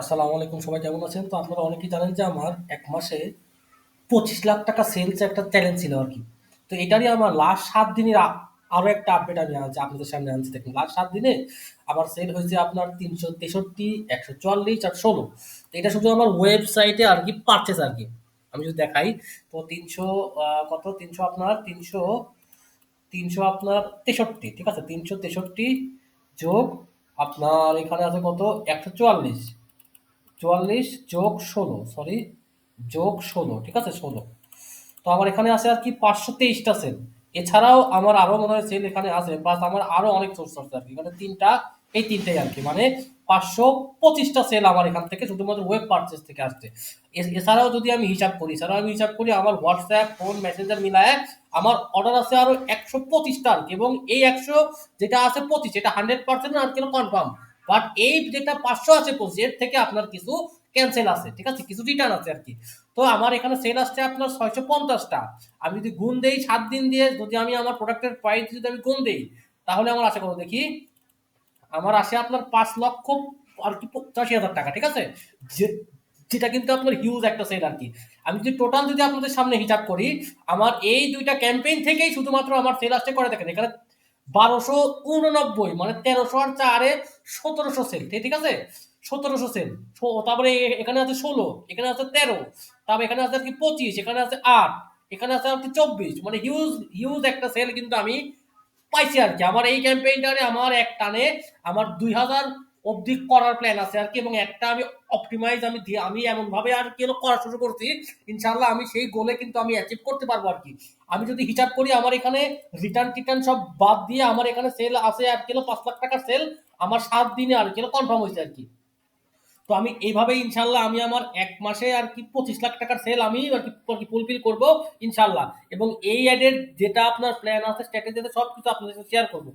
আসসালামু আলাইকুম, সবাই কেমন আছেন? তো আপনারা অনেকেই জানেন যে আমার এক মাসে পঁচিশ লাখ টাকা সেলস একটা চ্যালেঞ্জ ছিল আর কি। তো এটারই আমার লাস্ট সাত দিনের আরও একটা আপডেট আমি আজ আপনাদের সামনে আনছি। দেখুন লাস্ট সাত দিনে আমার সেল হয়েছে আপনার তিনশো তেষট্টি, একশো চুয়াল্লিশ আর ষোলো। তো এটা শুধু আমার ওয়েবসাইটে আর কি পারচেস আর কি। আমি যদি দেখাই, তো তিনশো কত? তিনশো আপনার, তিনশো তিনশো আপনার তেষট্টি, ঠিক আছে? তিনশো তেষট্টি যোগ আপনার এখানে আছে কত? একশো চুয়াল্লিশ। চুয়াল্লিশ যোগ ষোলো সরি যোগ ষোলো, ঠিক আছে, ষোলো। তো আমার এখানে আছে আর কি পাঁচশো তেইশটা সেল এছাড়াও আমার আরও মনে হয় সেল এখানে আছে প্লাস আমার আরও অনেক সোর্স আছে আর কি। এখানে তিনটা, এই তিনটাই আর কি মানে পাঁচশো পঁচিশটা সেল আমার এখান থেকে শুধুমাত্র ওয়েব পারচেস থেকে আসছে। এছাড়াও যদি আমি হিসাব করি, এছাড়াও আমি হিসাব করি, আমার হোয়াটসঅ্যাপ ফোন মেসেঞ্জার মিলায় আমার অর্ডার আছে আরও একশো পঁচিশটা আর কি, এবং এই একশো যেটা আছে পঁচিশ, এটা হান্ড্রেড পার্সেন্ট আর কি কনফার্ম বাট এই যেটা পাঁচশো আছে পঁচিশ এর থেকে আপনার কিছু ক্যান্সেল আছে, ঠিক আছে? কিছু রিটার্ন আছে আর কি তো আমার এখানে সেল আসছে আপনার ছয়শো পঞ্চাশটা। আমি যদি গুণ দেই সাত দিন দিয়ে, যদি আমি আমার প্রোডাক্টের প্রাইস যদি আমি গুণ দেই, তাহলে আমার আশা করব দেখি, আমার আসে আপনার পাঁচ লক্ষ আর কি পঁচাশি হাজার টাকা, ঠিক আছে? যেটা কিন্তু আপনার হিউজ একটা সেল আর কি আমি যদি টোটাল যদি আপনাদের সামনে হিসাব করি, আমার এই দুইটা ক্যাম্পেইন থেকেই শুধুমাত্র আমার সেল আসছে, করে দেখেন, এখানে বারোশো উননব্বই মানে তেরোশো আর চারে সতেরোশো সেল ঠিক আছে? সতেরোশো সেল। তারপরে এখানে আছে ষোলো, এখানে আছে তেরো, তারপরে এখানে আছে আর কি পঁচিশ, এখানে আছে আট, এখানে আছে আর কি চব্বিশ মানে হিউজ হিউজ একটা সেল কিন্তু আমি পাইছি আর কি। আমার এই ক্যাম্পেইনটারে আমার এক টানে আমার দুই হাজার অবধি করার প্ল্যান আছে আর কি, এবং একটা আমি অপটিমাইজ আমি আমি এমন ভাবে আর কি করা শুরু করছি ইনশাল্লাহ আমি সেই গোলে কিন্তু আমি অ্যাচিভ করতে পারব আর কি। আমি যদি হিসাব করি আমার এখানে রিটার্ন টিটার্ন সব বাদ দিয়ে আমার এখানে সেল আছে আর কিলো পাঁচ লাখ টাকার সেল আমার সাত দিনে আর কিলো কনফার্ম হয়েছে আর কি। তো আমি এইভাবে ইনশাল্লাহ আমি আমার এক মাসে আর কি পঁচিশ লাখ টাকার সেল আমি আর কি কি ফুলফিল করব ইনশাল্লাহ এবং এই অ্যাডের যেটা আপনার প্ল্যান আছে স্ট্র্যাটেজিতে সব কিছু আপনাদের সাথে শেয়ার করব।